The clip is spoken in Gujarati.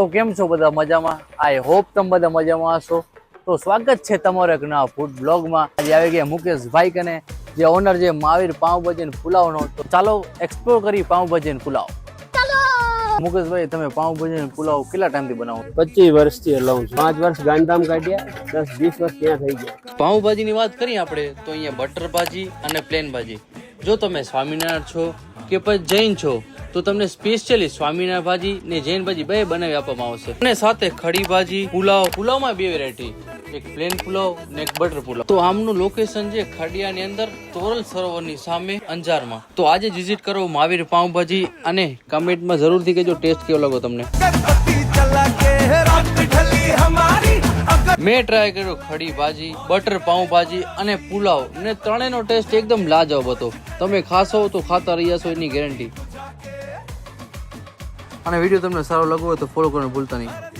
તો કેમ છો બધા મજામાં? આઈ હોપ તમે બધા મજામાં હશો. તો સ્વાગત છે તમારો એક નવા ફૂડ બ્લોગમાં આજે આવી ગયા મુકેશભાઈ કને જે ઓનર છે મહાવીર પાઉંભાજી અને પુલાવનો. તો ચાલો એક્સપ્લોર કરી પાઉંભાજી અને પુલાવ મુકેશભાઈ તમે પાઉંભાજી અને પુલાવ કેટલા ટાઈમથી બનાવો છો? પચીસ વર્ષથી લઉં છું. પાંચ વર્ષ ગાંધીધામ કાઢ્યા દસ વીસ વર્ષ ત્યાં થઈ ગયા. પાઉંભાજીની વાત કરીએ આપણે તો અહીંયા બટર ભાજી અને પ્લેન ભાજી. જો તમે સ્વામિનારાયણ છો કે પછી જૈન છો તો તમને સ્પેશિયલી સ્વામિનારાયણ ભાજી ને જૈન ભાજી બે બનાવી આપવામાં આવશે. અને સાથે ખડી ભાજી, પુલાવ, પુલાવમાં બે વેરાયટી એક પ્લેન પુલાવ ને એક બટર પુલાવ. તો આમનું લોકેશન છે ખડિયાની અંદર, તોરલ સરોવરની સામે, અંજારમાં. તો આજે વિઝિટ કરો મહાવીર પાઉંભાજી અને કમેન્ટમાં જરૂરથી કહેજો ટેસ્ટ કેવો લાગો તમને? મેં ટ્રાય કર્યો ખડી ભાજી બટર પાઉં ભાજી અને પુલાવ. ને ત્રણેયનો ટેસ્ટ એકદમ લાજવાબ હતો. તમે ખાશો તો ખાતા રહી જશો એની ગેરંટી અને વીડિયો તમને સારો લાગ્યો હોય તો ફોલો કરવાનું ભૂલતા નહીં.